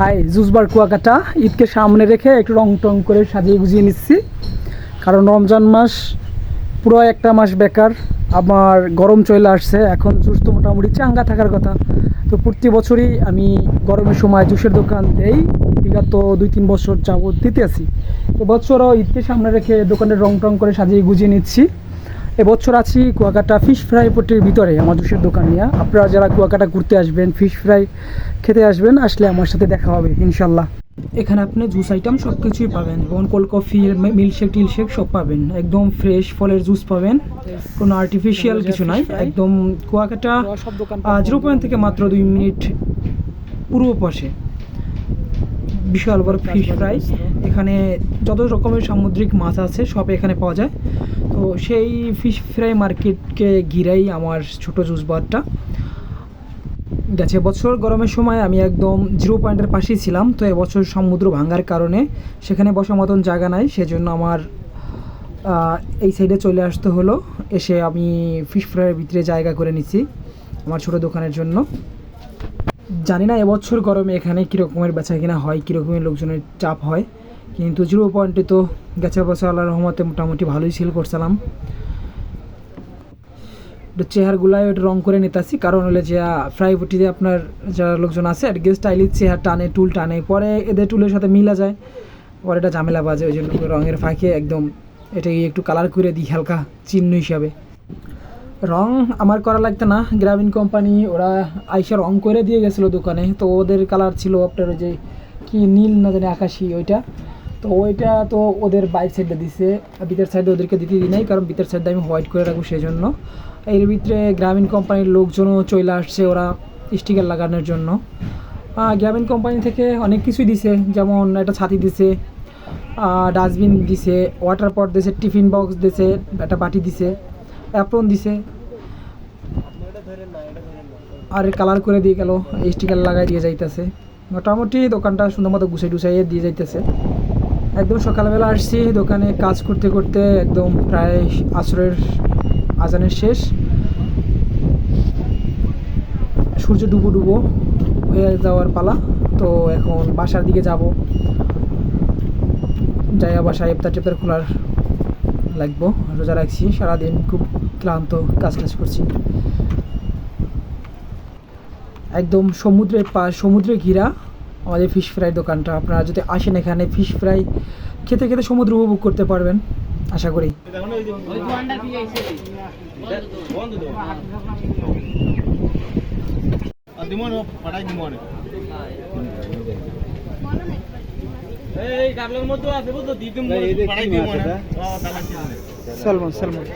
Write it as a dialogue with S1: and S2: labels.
S1: High জুসবার Kuakata. ঈদকে সামনে রেখে একটু রং টং করে সাজিয়ে গুজিয়ে নিচ্ছি। কারণ রমজান মাস পুরো একটা মাস বেকার আমার গরম চলে আসছে। এখন জুস তো মোটামুটি চাঙ্গা থাকার কথা। তো প্রতি বছরই আমি গরমের সময় জুসের দোকান দেই। বিগত দুই তিন বছর যাবত দিতে আছি। এবছরও ঈদকে সামনে রেখে দোকানের রং টং করে সাজিয়ে গুজিয়ে নিচ্ছি। এবছর আছি কুয়াকাটা ফিশ ফ্রাই পট্টির ভিতরে আমার জুসের দোকান নিয়ে আপনারা যারা কুয়াকাটা ঘুরতে আসবেন ফিশ ফ্রাই খেতে আসবেন আসলে আমার সাথে দেখা হবে ইনশাল্লাহ। এখানে আপনি জুস আইটেম সব কিছুই পাবেন যেমন কোল্ড কফি মিল্কশেক টিলশেক সব পাবেন। একদম ফ্রেশ ফলের জুস পাবেন কোনো আর্টিফিশিয়াল কিছু নাই। একদম কুয়াকাটা জিরো পয়েন্ট থেকে মাত্র দুই মিনিট পূর্ব পাশে। বিশাল বড় ফিশ ফ্রাই এখানে যত রকমের সামুদ্রিক মাছ আছে সব এখানে পাওয়া যায়। তো সেই ফিশ ফ্রাই মার্কেটকে ঘিরেই আমার ছোট জুস বারটা। গেছে বছর গরমের সময় আমি একদম জিরো পয়েন্টের পাশেই ছিলাম। তো এবছর সমুদ্র ভাঙার কারণে সেখানে বসার মতন জায়গা নাই। সেজন্য আমার এই সাইডে চলে আসতে হলো। এসে আমি ফিশ ফ্রাইয়ের ভিতরে জায়গা করে নিচ্ছি আমার ছোট দোকানের জন্য। জানি না এবছর গরমে এখানে কীরকমের বেচা কিনা হয় কীরকমের লোকজনের চাপ হয়, কিন্তু জিরো পয়েন্টে তো গেছে বছর আল্লাহ রহমতে মোটামুটি ভালোই সেল করছিলাম। চেহারগুলাই ওটা রং করে নিতেছি, কারণ হলে যে ফ্রাই বুটিতে আপনার যারা লোকজন আছে, আর গেস্ট স্টাইলিশ চেহার টানে, টুল টানে, পরে এদের টুলের সাথে মিলা যায়, পরে এটা ঝামেলা বাজে, ওই জন্য রঙের ফাঁকে একদম এটাকে একটু কালার করে দিই, হালকা চিহ্ন হিসাবে। রং আমার করা লাগতো না। গ্রামীণ কোম্পানি ওরা আইসা রং করে দিয়ে গেছিল দোকানে। তো ওদের কালার ছিল আপনার ওই যে কি নীল না জানি আকাশি ওইটা। তো ওইটা তো ওদের বাইক সাইডে দিছে। ভিতর সাইডে ওদেরকে দিতে দিই নাই, কারণ ভিতর সাইডে আমি হোয়াইট করে রাখব সেই জন্য এর ভিতরে গ্রামীণ কোম্পানির লোকজনও চলে আসছে ওরা স্টিকার লাগানোর জন্য। গ্রামীণ কোম্পানি থেকে অনেক কিছুই দিছে। যেমন একটা ছাতি দিছে ডাস্টবিন দিছে ওয়াটার পট দিছে টিফিন বক্স দিছে, একটা বাটি দিছে। অ্যাপ্রন দিছে। আর কালার করে দিয়ে গেল স্টিকার লাগাই দিয়ে যাইতেছে। মোটামুটি দোকানটা সুন্দর মতো গুছাই টুসাইয়ে দিয়ে যাইতেছে। একদম সকালবেলা আসছি, দোকানে কাজ করতে করতে একদম প্রায় আসরের আজানের শেষ। সূর্য ডুবো ডুবো হয়ে যাওয়ার পালা, তো এখন বাসার দিকে যাব। যাইয়া বাসায় ইফতার টিফতার খোলার লাগবো, রোজা রাখছি, সারাদিন খুব ক্লান্ত কাজ টাজ করছি। একদম সমুদ্রের পা, সমুদ্রে ঘিরা আমাদের ফিশ ফ্রাই দোকানটা। আপনারা যদি আসেন এখানে ফিশ ফ্রাই খেতে খেতে সমুদ্র উপভোগ করতে পারবেন, আশা করি।
S2: এই গাবলার মধ্যে আছে বুঝছ দিদিম পাড়াই দিব না
S1: সালমান সালমান।